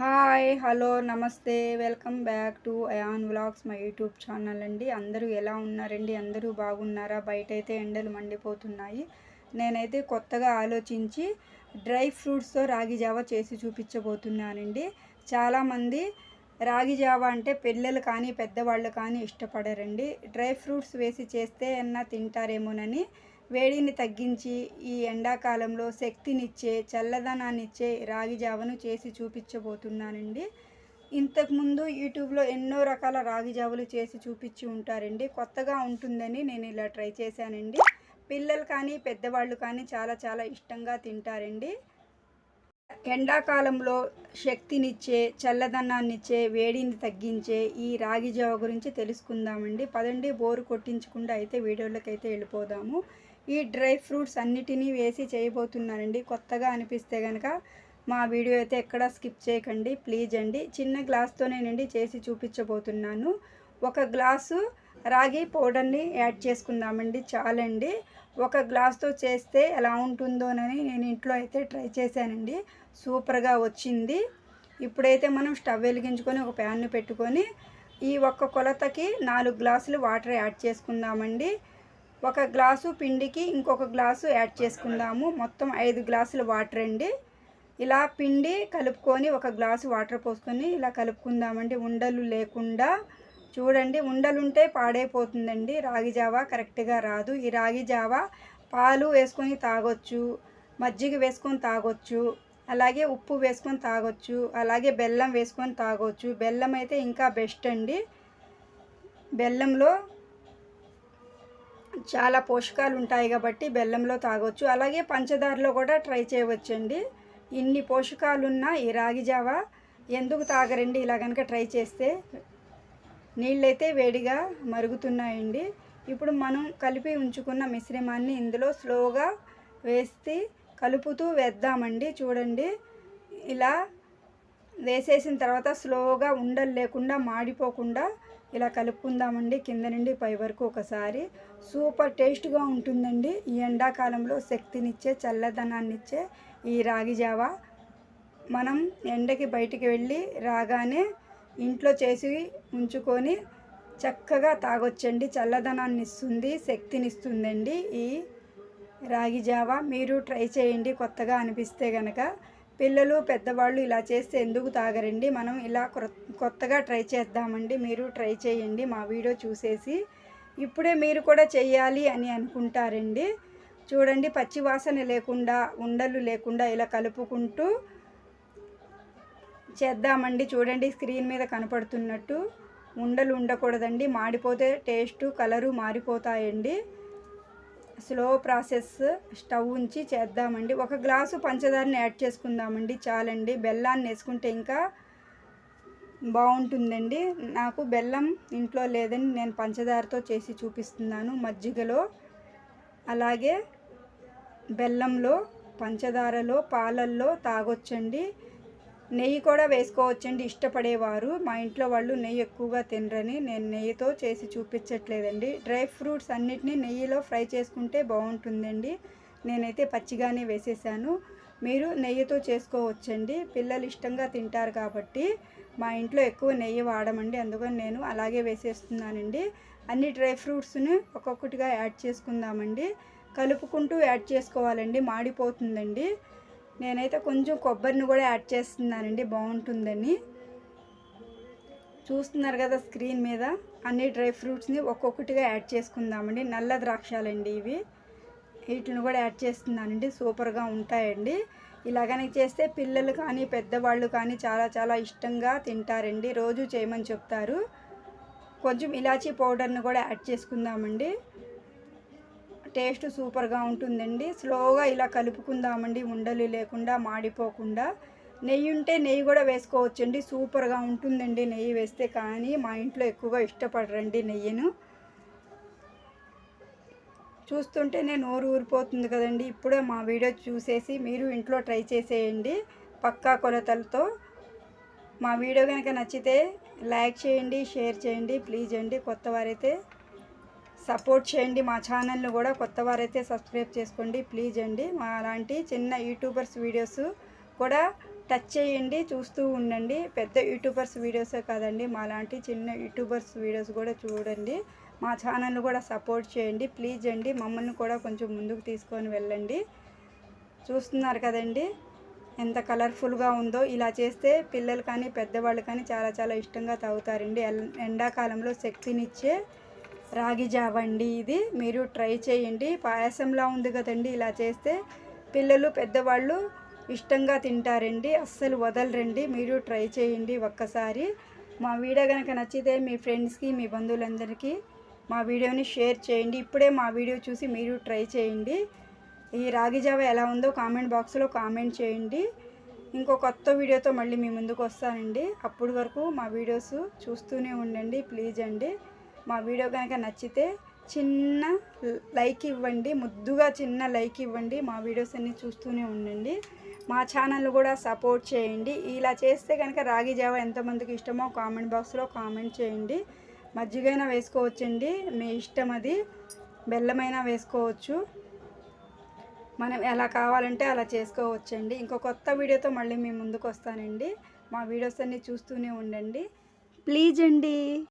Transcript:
Hi hello namaste. Welcome back to Ayan vlogs my YouTube channel అండి. అందరూ ఎలా ఉన్నారండి? అందరూ బాగున్నారా? బయట అయితే ఎండలు మండిపోతున్నాయి. నేనైతే కొత్తగా ఆలోచించి డ్రై ఫ్రూట్స్తో రాగి జావా చేసి చూపించబోతున్నానండి. చాలామంది రాగి జావా అంటే పిల్లలు కానీ పెద్దవాళ్ళు కానీ ఇష్టపడరండి. డ్రై ఫ్రూట్స్ వేసి చేస్తే అన్నా తింటారేమోనని వేడిని తగ్గించి ఈ ఎండాకాలంలో శక్తినిచ్చే చల్లదనాన్నిచ్చే రాగి జావను చేసి చూపించబోతున్నానండి. ఇంతకుముందు యూట్యూబ్లో ఎన్నో రకాల రాగి జావలు చేసి చూపించి ఉంటారండి. కొత్తగా ఉంటుందని నేను ఇలా ట్రై చేశానండి. పిల్లలు కానీ పెద్దవాళ్ళు కానీ చాలా చాలా ఇష్టంగా తింటారండి. ఎండాకాలంలో శక్తినిచ్చే చల్లదనాన్నిచ్చే వేడిని తగ్గించే ఈ రాగి జావ గురించి తెలుసుకుందామండి. పదండి బోరు కొట్టించకుండా అయితే వీడియోలోకి అయితే వెళ్ళిపోదాము. ఈ డ్రై ఫ్రూట్స్ అన్నిటినీ వేసి చేయబోతున్నానండి. కొత్తగా అనిపిస్తే కనుక మా వీడియో అయితే ఎక్కడ స్కిప్ చేయకండి. ప్లీజ్ అండి. చిన్న గ్లాస్తోనేనండి చేసి చూపించబోతున్నాను. ఒక గ్లాసు రాగి పౌడర్ని యాడ్ చేసుకుందామండి. చాలండి. ఒక గ్లాస్తో చేస్తే ఎలా ఉంటుందోనని నేను ఇంట్లో అయితే ట్రై చేశానండి. సూపర్గా వచ్చింది. ఇప్పుడైతే మనం స్టవ్ వెలిగించుకొని ఒక ప్యాన్ను పెట్టుకొని ఈ ఒక్క కొలతకి నాలుగు గ్లాసులు వాటర్ యాడ్ చేసుకుందామండి. ఒక గ్లాసు పిండికి ఇంకొక గ్లాసు యాడ్ చేసుకుందాము. మొత్తం ఐదు గ్లాసులు వాటర్ అండి. ఇలా పిండి కలుపుకొని ఒక గ్లాసు వాటర్ పోసుకొని ఇలా కలుపుకుందామండి. ఉండలు లేకుండా. చూడండి ఉండలుంటే పాడైపోతుందండి. రాగి జావా కరెక్ట్గా రాదు. ఈ రాగి జావా పాలు వేసుకొని తాగొచ్చు మజ్జిగ వేసుకొని తాగొచ్చు అలాగే ఉప్పు వేసుకొని తాగొచ్చు అలాగే బెల్లం వేసుకొని తాగొచ్చు. బెల్లం అయితే ఇంకా బెస్ట్ అండి. బెల్లంలో చాలా పోషకాలు ఉంటాయి కాబట్టి బెల్లంలో తాగొచ్చు. అలాగే పంచదారలో కూడా ట్రై చేయవచ్చండి. ఇన్ని పోషకాలున్న ఈ రాగి జావ ఎందుకు తాగరండి? ఇలా కనుక ట్రై చేస్తే నీళ్ళైతే వేడిగా మరుగుతున్నాయండి. ఇప్పుడు మనం కలిపి ఉంచుకున్న మిశ్రమాన్ని ఇందులో స్లోగా వేసి కలుపుతూ వేద్దామండి. చూడండి. ఇలా వేసేసిన తర్వాత స్లోగా ఉండలు లేకుండా మాడిపోకుండా ఇలా కలుపుకుందామండి. కింద నుండి పై వరకు ఒకసారి. సూపర్ టేస్ట్గా ఉంటుందండి. ఈ ఎండాకాలంలో శక్తినిచ్చే చల్లదనాన్ని ఇచ్చే ఈ రాగి జావ. మనం ఎండకి బయటికి వెళ్ళి రాగానే ఇంట్లో చేసి ఉంచుకొని చక్కగా తాగొచ్చండి. చల్లదనాన్ని ఇస్తుంది శక్తినిస్తుందండి ఈ రాగి జావా. మీరు ట్రై చేయండి కొత్తగా అనిపిస్తే కనుక పిల్లలు పెద్దవాళ్ళు ఇలా చేస్తే ఎందుకు తాగరండి? మనం ఇలా కొత్తగా ట్రై చేద్దామండి. మీరు ట్రై చేయండి. మా వీడియో చూసేసి ఇప్పుడే మీరు కూడా చేయాలి అని అనుకుంటారండి. చూడండి పచ్చి వాసన లేకుండా ఉండలు లేకుండా ఇలా కలుపుకుంటూ చేద్దామండి. చూడండి స్క్రీన్ మీద కనపడుతున్నట్టు ఉండలు ఉండకూడదండి. మాడిపోతే టేస్ట్ కలరు మారిపోతాయండి. స్లో ప్రాసెస్ స్టవ్ ఉంచి చేద్దామండి. ఒక గ్లాసు పంచదారని యాడ్ చేసుకుందామండి. చాలండి. బెల్లాన్ని వేసుకుంటే ఇంకా బాగుంటుందండి. నాకు బెల్లం ఇంట్లో లేదని నేను పంచదారతో చేసి చూపిస్తున్నాను మజ్జిగలో. అలాగే బెల్లంలో పంచదారలో పాలల్లో తాగొచ్చండి. నెయ్యి కూడా వేసుకోవచ్చండి. ఇష్టపడేవారు. మా ఇంట్లో వాళ్ళు నెయ్యి ఎక్కువగా తినరని నేను నెయ్యితో చేసి చూపించట్లేదండి. డ్రై ఫ్రూట్స్ అన్నిటినీ నెయ్యిలో ఫ్రై చేసుకుంటే బాగుంటుందండి. నేనైతే పచ్చిగానే వేసేసాను. మీరు నెయ్యితో చేసుకోవచ్చండి. పిల్లలు ఇష్టంగా తింటారు కాబట్టి మా ఇంట్లో ఎక్కువ నెయ్యి వాడమండి. అందుకని నేను అలాగే వేసేస్తున్నానండి. అన్ని డ్రై ఫ్రూట్స్ని ఒక్కొక్కటిగా యాడ్ చేసుకుందామండి. కలుపుకుంటూ యాడ్ చేసుకోవాలండి. మాడిపోతుందండి. నేనైతే కొంచెం కొబ్బరిని కూడా యాడ్ చేస్తున్నానండి బాగుంటుందని. చూస్తున్నారు కదా స్క్రీన్ మీద అన్ని డ్రై ఫ్రూట్స్ని ఒక్కొక్కటిగా యాడ్ చేసుకుందామండి. నల్ల ద్రాక్షాలండి ఇవి. వీటిని కూడా యాడ్ చేస్తున్నానండి సూపర్గా ఉంటాయండి. ఇలాగనే చేస్తే పిల్లలు కానీ పెద్దవాళ్ళు కానీ చాలా చాలా ఇష్టంగా తింటారండి. రోజు చేయమని చెప్తారు. కొంచెం ఇలాచీ పౌడర్ని కూడా యాడ్ చేసుకుందామండి. టేస్ట్ సూపర్గా ఉంటుందండి. స్లోగా ఇలా కలుపుకుందామండి. ఉండలు లేకుండా మాడిపోకుండా. నెయ్యి ఉంటే నెయ్యి కూడా వేసుకోవచ్చండి. సూపర్గా ఉంటుందండి నెయ్యి వేస్తే. కానీ మా ఇంట్లో ఎక్కువగా ఇష్టపడరండి నెయ్యిను. చూస్తుంటేనే నోరు ఊరిపోతుంది కదండి. ఇప్పుడే మా వీడియో చూసేసి మీరు ఇంట్లో ట్రై చేసేయండి. పక్కా కొలతలతో. మా వీడియో కనుక నచ్చితే లైక్ చేయండి షేర్ చేయండి. ప్లీజ్ అండి. కొత్త వారైతే సపోర్ట్ చేయండి మా ఛానల్ని కూడా కొత్త వారైతే సబ్స్క్రైబ్ చేసుకోండి. ప్లీజ్ అండి మా అలాంటి చిన్న యూట్యూబర్స్ వీడియోస్ కూడా టచ్ చేయండి చూస్తూ ఉండండి. పెద్ద యూట్యూబర్స్ వీడియోసే కాదండి మా లాంటి చిన్న యూట్యూబర్స్ వీడియోస్ కూడా చూడండి. మా ఛానల్ కూడా సపోర్ట్ చేయండి. ప్లీజ్ అండి మమ్మల్ని కూడా కొంచెం ముందుకు తీసుకొని వెళ్ళండి. చూస్తున్నారు కదండి ఎంత కలర్ఫుల్గా ఉందో. ఇలా చేస్తే పిల్లలు కానీ పెద్దవాళ్ళు కానీ చాలా చాలా ఇష్టంగా తాగుతారండి. ఎల్- ఎండాకాలంలో శక్తినిచ్చే రాగి జావ అండి ఇది. మీరు ట్రై చేయండి. పాయసంలా ఉంది కదండి ఇలా చేస్తే. పిల్లలు పెద్దవాళ్ళు ఇష్టంగా తింటారండి. అస్సలు వదలరండి. మీరు ట్రై చేయండి ఒక్కసారి. మా వీడియో కనుక నచ్చితే మీ ఫ్రెండ్స్కి మీ బంధువులందరికీ మా వీడియోని షేర్ చేయండి. ఇప్పుడే మా వీడియో చూసి మీరు ట్రై చేయండి. ఈ రాగి జావ ఎలా ఉందో కామెంట్ బాక్స్లో కామెంట్ చేయండి. ఇంకో కొత్త వీడియోతో మళ్ళీ మీ ముందుకు వస్తానండి. అప్పటి వరకు మా వీడియోస్ చూస్తూనే ఉండండి. ప్లీజ్ అండి. మా వీడియో కనుక నచ్చితే చిన్న లైక్ ఇవ్వండి ముద్దుగా చిన్న లైక్ ఇవ్వండి మా వీడియోస్ అన్ని చూస్తూనే ఉండండి. మా ఛానల్ కూడా సపోర్ట్ చేయండి. ఇలా చేస్తే కనుక రాగి జావ ఎంతమందికి ఇష్టమో కామెంట్ బాక్స్లో కామెంట్ చేయండి. మజ్జిగైనా వేసుకోవచ్చండి. మీ ఇష్టం అది. బెల్లమైనా వేసుకోవచ్చు. మనం ఎలా కావాలంటే అలా చేసుకోవచ్చండి. ఇంకో కొత్త వీడియోతో మళ్ళీ మీ ముందుకు వస్తానండి. మా వీడియోస్ అన్నీ చూస్తూనే ఉండండి. ప్లీజ్ అండి.